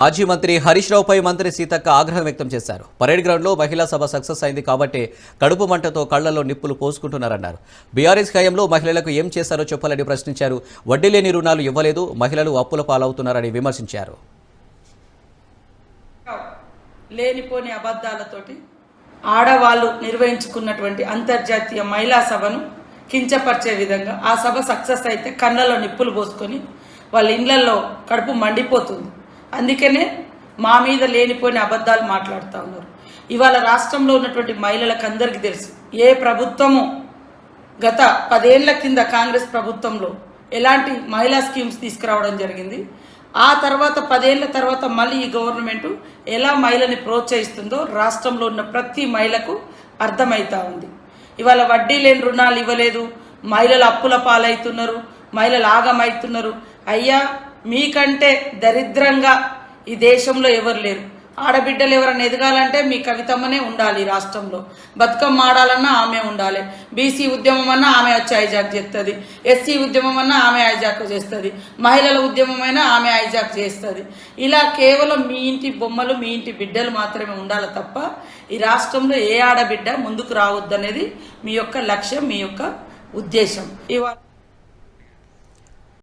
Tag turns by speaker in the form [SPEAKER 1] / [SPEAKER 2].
[SPEAKER 1] మాజీ మంత్రి హరీష్ రావుపై మంత్రి సీతక్క ఆగ్రహం వ్యక్తం చేశారు. పరేడ్ గ్రౌండ్లో మహిళా సభ సక్సెస్ అయింది కాబట్టి కడుపు మంటతో కళ్ళలో నిప్పులు పోసుకుంటున్నారన్నారు. బీఆర్ఎస్ హయాంలో మహిళలకు ఏం చేశారో చెప్పాలని ప్రశ్నించారు. వడ్డీ లేని రుణాలు ఇవ్వలేదు మహిళలు అప్పుల పాలవుతున్నారని విమర్శించారు.
[SPEAKER 2] లేనిపోని అబద్ధాలతోటి ఆడవాళ్ళు నిర్వహించుకున్నటువంటి అంతర్జాతీయ మహిళా సభను కించపరిచే విధంగా ఆ సభ సక్సెస్ అయితే కళ్ళలో నిప్పులు పోసుకొని వాళ్ళ ఇండ్లలో కడుపు మండిపోతుంది. అందుకనే మా మీద లేనిపోయిన అబద్ధాలు మాట్లాడుతూ ఉన్నారు. ఇవాళ రాష్ట్రంలో ఉన్నటువంటి మహిళలకు అందరికీ తెలుసు ఏ ప్రభుత్వము గత పదేళ్ళ కింద కాంగ్రెస్ ప్రభుత్వంలో ఎలాంటి మహిళా స్కీమ్స్ తీసుకురావడం జరిగింది ఆ తర్వాత పదేళ్ళ తర్వాత మళ్ళీ ఈ గవర్నమెంట్ ఎలా మహిళని ప్రోత్సహిస్తుందో రాష్ట్రంలో ఉన్న ప్రతి మహిళకు అర్థమవుతా ఉంది. ఇవాళ వడ్డీ లేని రుణాలు ఇవ్వలేదు మహిళలు అప్పుల పాలవుతున్నారు మహిళలు ఆగమవుతున్నారు అయ్యా మీకంటే దరిద్రంగా ఈ దేశంలో ఎవరు లేరు. ఆడబిడ్డలు ఎవరైనా ఎదగాలంటే మీ కవితమ్మనే ఉండాలి ఈ రాష్ట్రంలో. బతుకమ్మ ఆడాలన్నా ఆమె ఉండాలి. బీసీ ఉద్యమం అన్నా ఆమె వచ్చి హైజాక్ చేస్తుంది. ఎస్సీ ఉద్యమం అన్నా ఆమె హైజాక్ చేస్తుంది. మహిళల ఉద్యమం అయినా ఆమె హైజాక్ చేస్తుంది. ఇలా కేవలం మీ ఇంటి బొమ్మలు మీ ఇంటి బిడ్డలు మాత్రమే ఉండాలి తప్ప ఈ రాష్ట్రంలో ఏ ఆడబిడ్డ ముందుకు రావద్దనేది మీ యొక్క లక్ష్యం మీ యొక్క ఉద్దేశం. ఇవాళ